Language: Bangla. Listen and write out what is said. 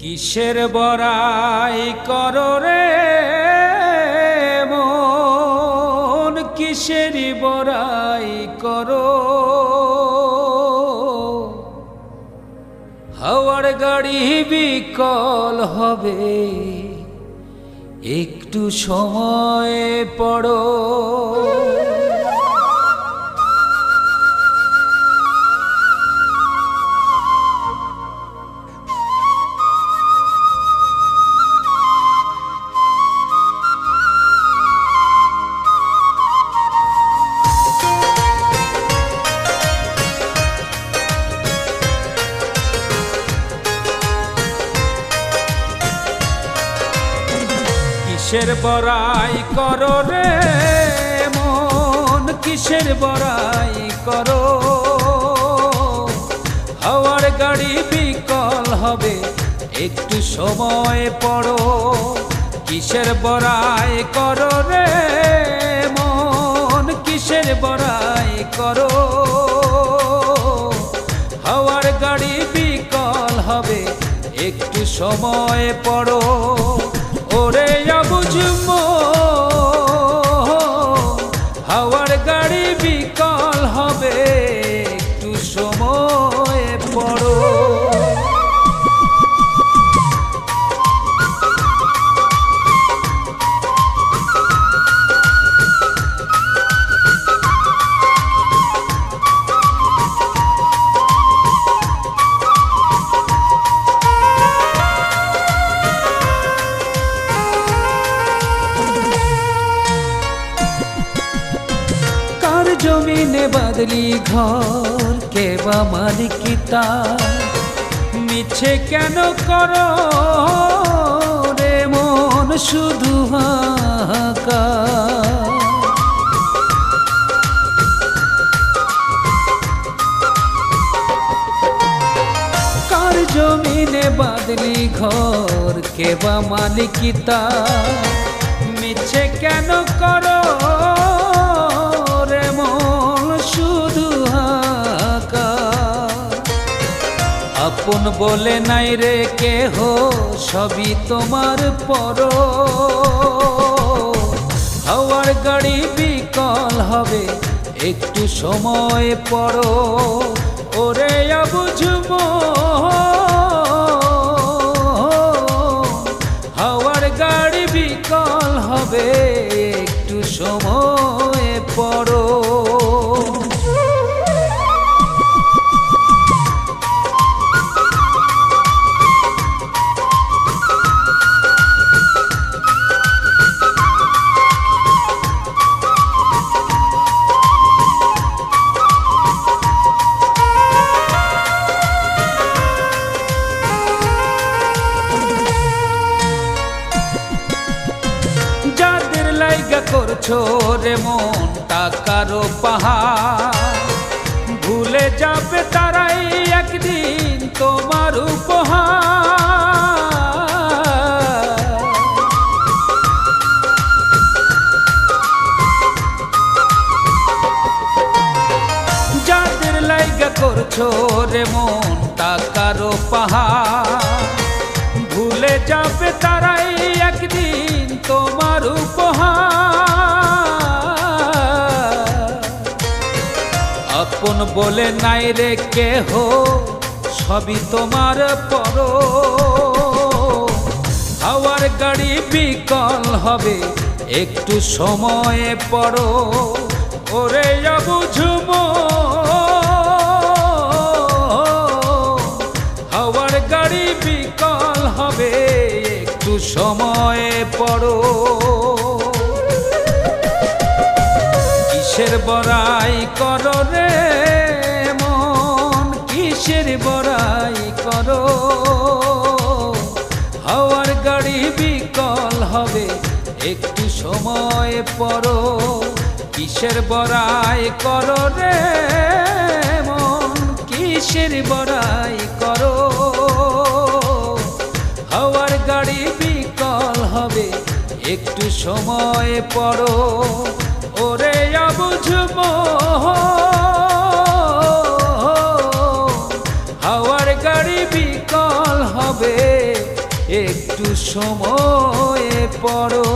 কিসের বড়াই করো রে মন? কিসের বড়াই করো? হাওয়ার গাড়ি বিকল হবে, একটু সময় পড়ো। কিসের বড়াই করো রে মন? কিসের বড়াই করো? হাওয়ার গাড়ি বিকল হবে, একটু সময় পড়ো। কিসের বড়াই করো রে মন? কিসের বড়াই করো? হাওয়ার গাড়ি বিকল হবে, একটু সময় পড়ো। বাদলি ঘর কে বা মালিকিতা মিছে কেন করো রে মন শুধু হাকা কার জমিনে বাদলি ঘর কে বা মালিকিতা মিছে কেন করো আপন বলে নাই রে কেহ, সবই তোমার পর হাওয়ার গাড়ি বিকল হবে, একটু সময় পর ওরে বুঝব লাইগা করছ রে মন টাকারও পাহাড়। ভুলে যাবে তারাই একদিন তোমার উপহার। যাদের লাইগা করছ রে মন টাকারও পাহাড়। ভুলে যাবে তারাই একদিন তোমার আপন বলে নাই রে কেহ, সবই তোমার পর। হাওয়ার গাড়ি বিকল হবে, একটু সময়ে পড়ো ওরে বুঝব হাওয়ার গাড়ি বিকল হবে, একটু সময়ে পড়ো কিসের বড়াই করো রে? কিসের বড়াই করো? হাওয়ার গাড়ি বিকল হবে, একটু সময় পড়ো। কিসের বড়াই করো রে মন? কিসের বড়াই করো? হাওয়ার গাড়ি বিকল হবে, একটু সময় পড়ো। ওরে বুঝব হাওয়ার বিকল হবে একটু সময়ে পড়ো।